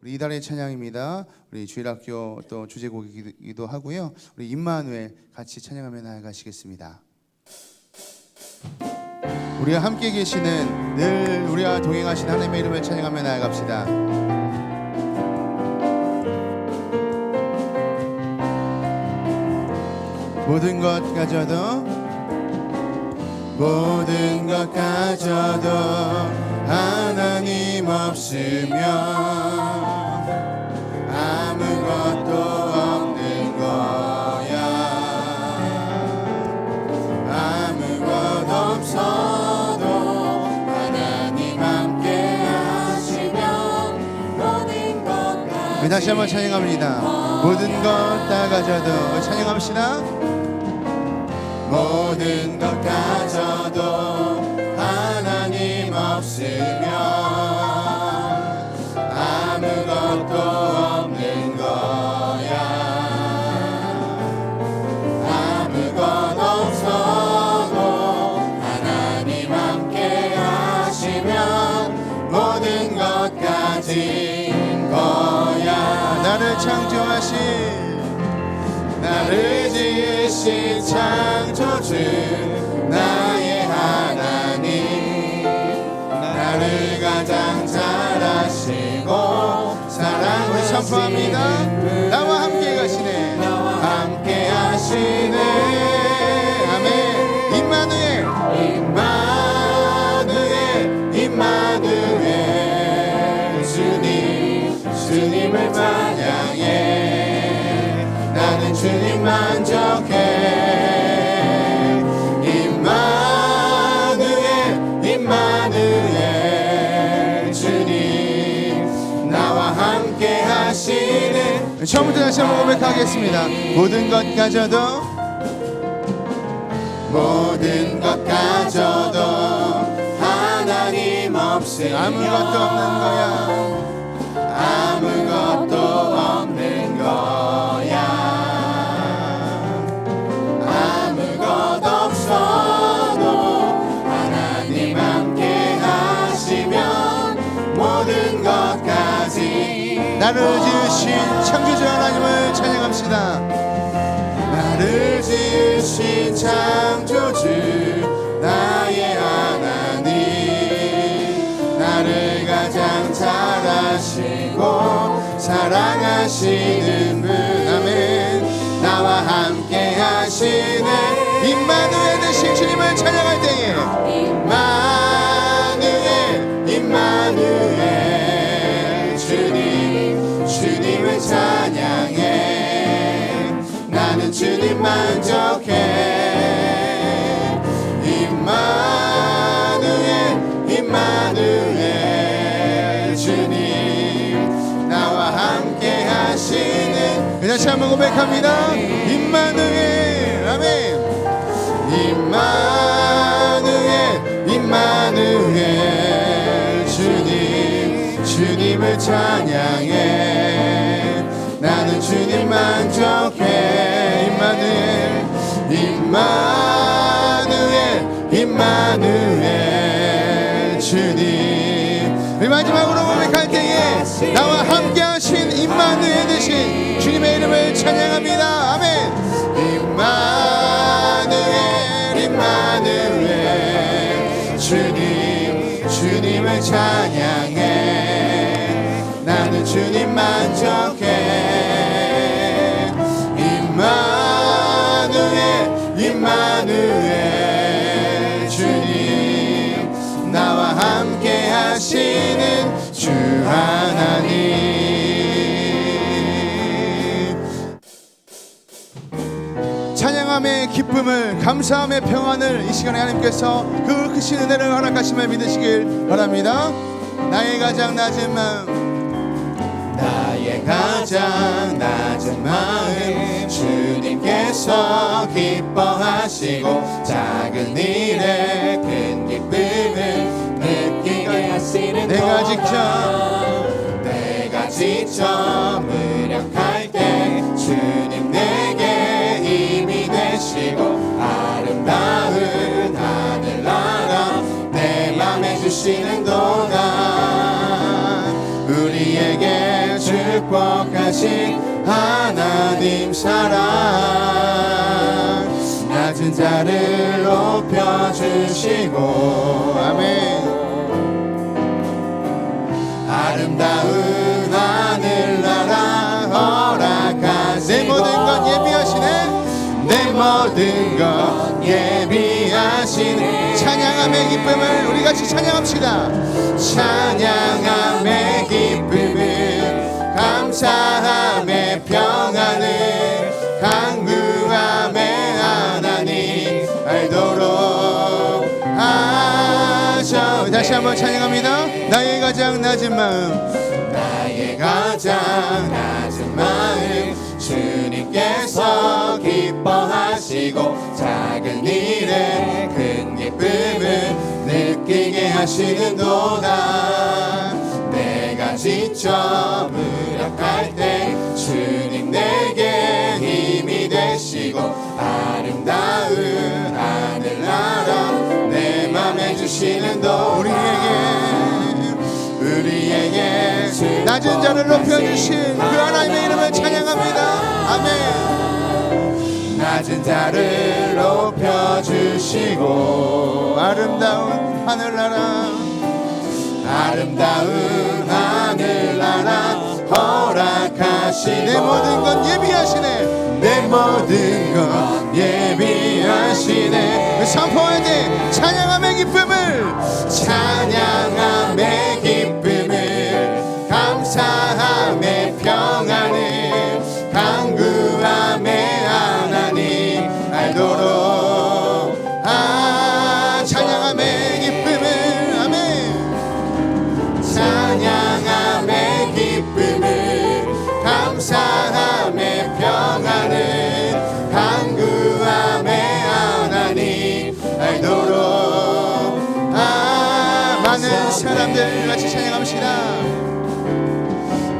우리 이달의 찬양입니다. 우리 주일학교 또 주제곡이기도 하고요. 우리 임마누엘 같이 찬양하며 나아가시겠습니다. 우리와 함께 계시는 늘 우리와 동행하신 하나님의 이름을 찬양하며 나아갑시다. 모든 것 가져도 모든 것 가져도 하나님 없으면 아무것도 없는 거야. 아무것 없어도 하나님 함께 하시면 모든 것 네, 다시 한번 찬양합니다. 모든 것 다 가져도 찬양합시다. 모든 것 가져도 아무것도 없는 거야. 아무것 없어도 하나님 함께 하시면 모든 것 가진 거야. 나를 창조하신 나를 지으신 창조주 사랑 처음부터 다시 한번 고백하겠습니다. 모든 것 가져도 모든 것 가져도 하나님 없으면 아무것도 없는 거야. 아무것도 없는 거야. 아무것 없어도 하나님 함께 하시면 모든 것까지. 나를 하시는 분 아멘. 나와 함께 하시는 임마누엘 되신 주님을 찬양할 때에. 임마누엘 임마누엘. 주님 주님을 찬양해. 나는 주님 만족해 한번 고백합니다. 임마누엘 아멘. 임마누엘 임마누엘 주님 주님을 찬양해. 나는 주님 만족해. 임마누엘 임마누엘 임마누엘 주님. 마지막으로 고백할 때에 나와 함께 하신 임마누엘 되신 주님의 이름을 찬양합니다. 아멘. 임마누엘 임마누엘. 주님 주님을 찬양해. 나는 주님 만족해. 임마누엘 임마누엘. 주님 나와 함께 하시는 주 하나님 찬양함의 기쁨을 감사함의 평안을 이 시간에 하나님께서 그 크신 은혜를 허락하심을 믿으시길 바랍니다. 나의 가장 낮은 마음 나의 가장 낮은 마음 주님께서 기뻐하시고 작은 일에 큰 기쁨을 느끼게 하시는 내가 직접 내가 직접 무력 하신 하나님 사랑. 낮은 자를 높여주시고 아멘. 아름다운 하늘나라 허락하시고 내 모든 것 예비하시네. 내 모든 것 예비하시네. 찬양함의 기쁨을 우리 같이 찬양합시다. 찬양함의 기쁨을 감사함의 평안을 강구함의 하나님 알도록 하셔. 다시 한번 찬양합니다. 나의 가장 낮은 마음. 나의 가장 낮은 마음. 주님께서 기뻐하시고 작은 일에 큰 기쁨을 느끼게 하시는도다. 내가 지쳐 무력할 때 주님 내게 힘이 되시고 아름다운 하늘나라 내 맘에 주시는 도 우리에게 우리에게 낮은 자를 높여주신 그 하나님의 이름을 찬양합니다. 아멘. 낮은 자를 높여주시고 아름다운 하늘나라 아름다운 하늘나라 허락하시고 내 모든 것 예비하시네. 내 모든 것 사람들 같이 찬양합시다.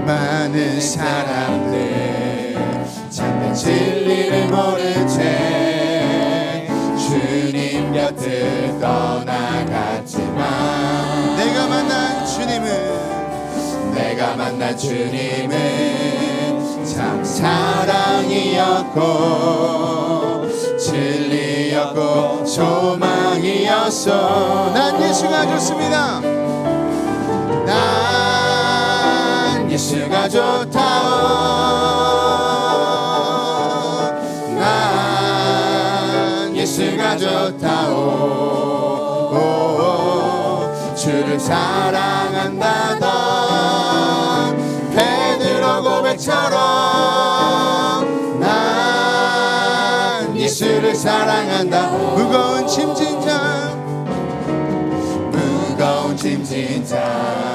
많은 사람들 참된 진리를 모른 채 주님 곁을 떠나갔지만 내가 만난 주님은 내가 만난 주님은 참 사랑이었고 진리였고 소망이었어. 난 예수가 좋습니다 좋다오. 난 예수가 좋다오. 오, 주를 사랑한다던 베드로 고백처럼 난 예수를 사랑한다 무거운 짐진 자 무거운 짐진 자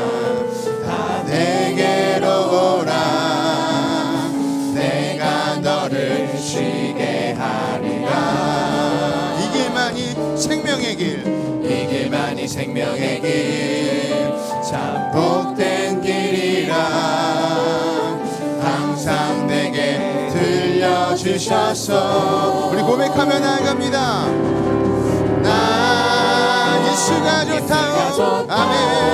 들려주셨어 우리 고백하며 나아갑니다. 난 예수가 좋다오. 아멘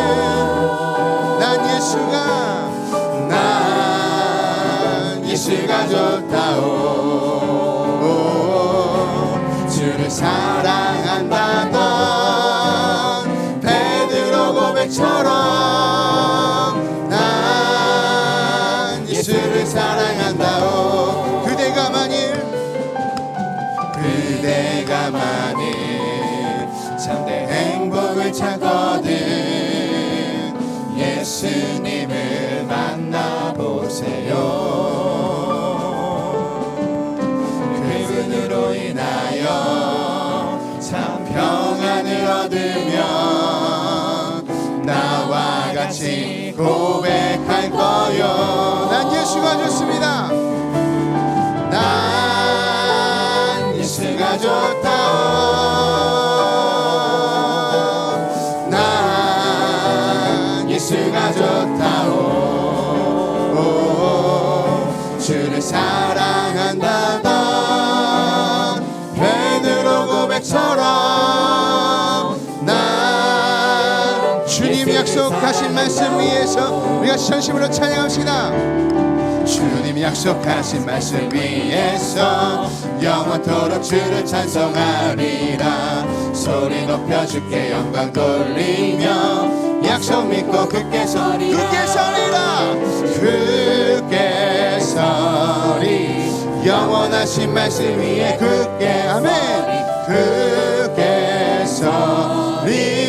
찾거든. 예수님을 만나보세요. 그분으로 인하여 참 평안을 얻으며 나와 같이 고백할 거요. 난 예수가 좋습니다. 난 예수가 좋다 약속하신 말씀 위에서 우리가 전심으로 찬양합시다. 주님 약속하신 말씀 위에서 영원토록 주를 찬송하리라. 소리 높여 주께 영광 돌리며 약속 믿고 굳게 서리 굳게 서리라. 굳게 서리. 영원하신 말씀 위에 굳게 아멘 굳게 서리. 그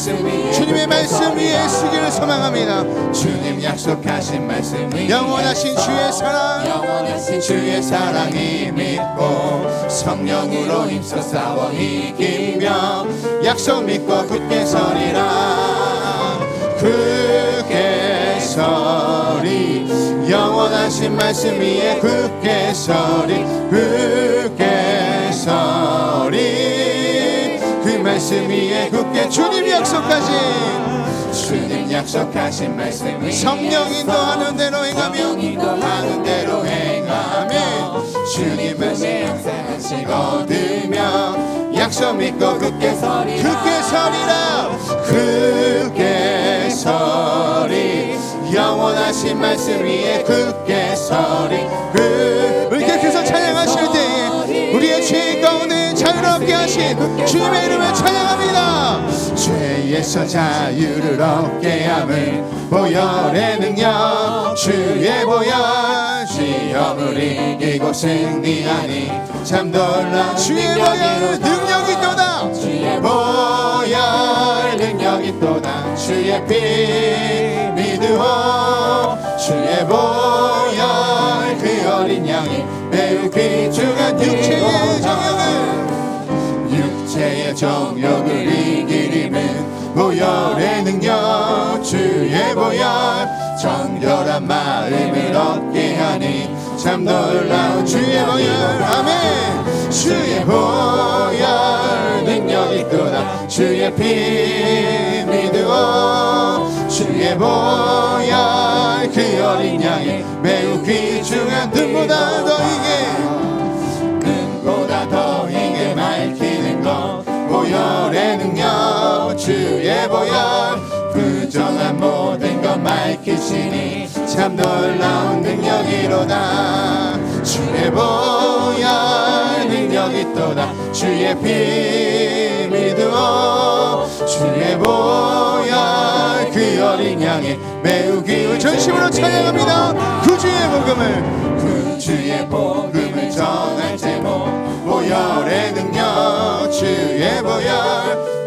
말씀 위에 주님의 말씀 위에 쓰기를 소망합니다. 주님 약속하신 말씀 위에 영원하신 주의 사랑. 영원하신 주의 사랑이 믿고 성령으로 힘써 싸워 이기며 약속 믿고 굳게 서리라. 굳게 서리. 영원하신 말씀 위에 굳게 서리. 굳게 서리. 그 말씀 위에 굳게 주님 약속하신 주님 약속하신 말씀 위에 성령 인도하는 대로 행하며 인도하는 대로 행하며 주님 말씀 항상 얻으며 약속 믿고 굳게 서리 굳게 서리라. 굳게 서리. 영원하신 말씀 위에 굳게 서리. 그 이렇게 주님의 이름을 찬양합니다. 죄에서 자유를 얻게 함을 보혈의 능력 주의 보혈 시험을 이기고 승리하니 참 놀라 주의 보혈 능력이 또다. 주의 보혈 능력이 또다. 주의 피 믿으오. 주의 보혈 그 어린 양이 매우 귀중한 육체의 정욕을 이기림은 보혈의 능력 주의 보혈. 정결한 마음을 얻게 하니 참 놀라운 주의 보혈. 아멘. 주의 보혈 능력이 또다 주의 피 믿으오 주의 보혈 그 어린 양이 매우 귀중한 눈보다 더 이게 주의 보혈 부정한 모든 것 밝히시니 참 놀라운 능력이로다. 주의 보혈 능력이 또다. 주의 피 믿으오 주의 보혈 그 어린 양이 매우 귀한 전심으로 찬양합니다. 구주의 복음을. 구주의 복음을 전할 제목. 보혈의 능력. 주의 보혈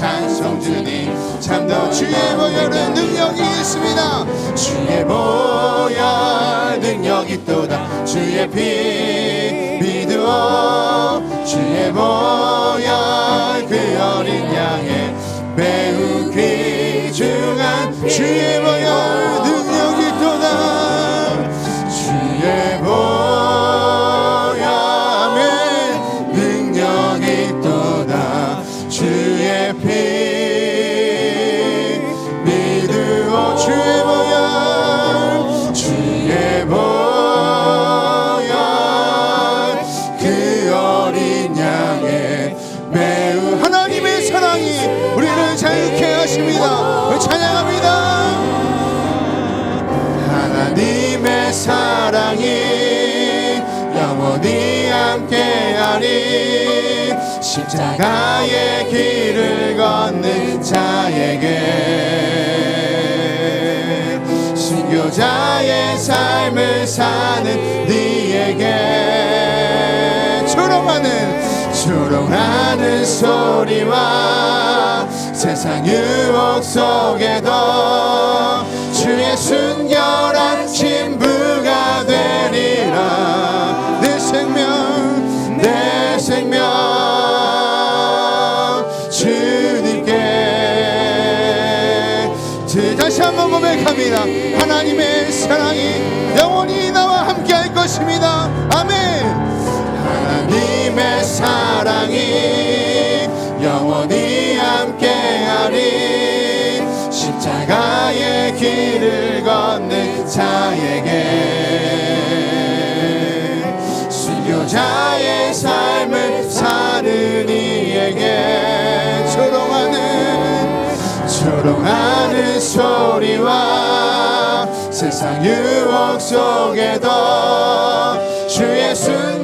찬송 주니 참더 주의 보혈은 능력이 있습니다. 주의 보혈 능력이 또다. 주의 피 믿으오 주의 보혈 그 어린 양의 매우 귀중한 주의 보혈 십자가의 길을 걷는 자에게 순교자의 삶을 사는 네에게 조롱하는 조롱하는 소리와 세상 유혹 속에도 사랑이 영원히 함께하리. 십자가의 길을 걷는 자에게 순교자의 삶을 사는 이에게 조롱하는 조롱하는 소리와 세상 유혹 속에도 주의 신부가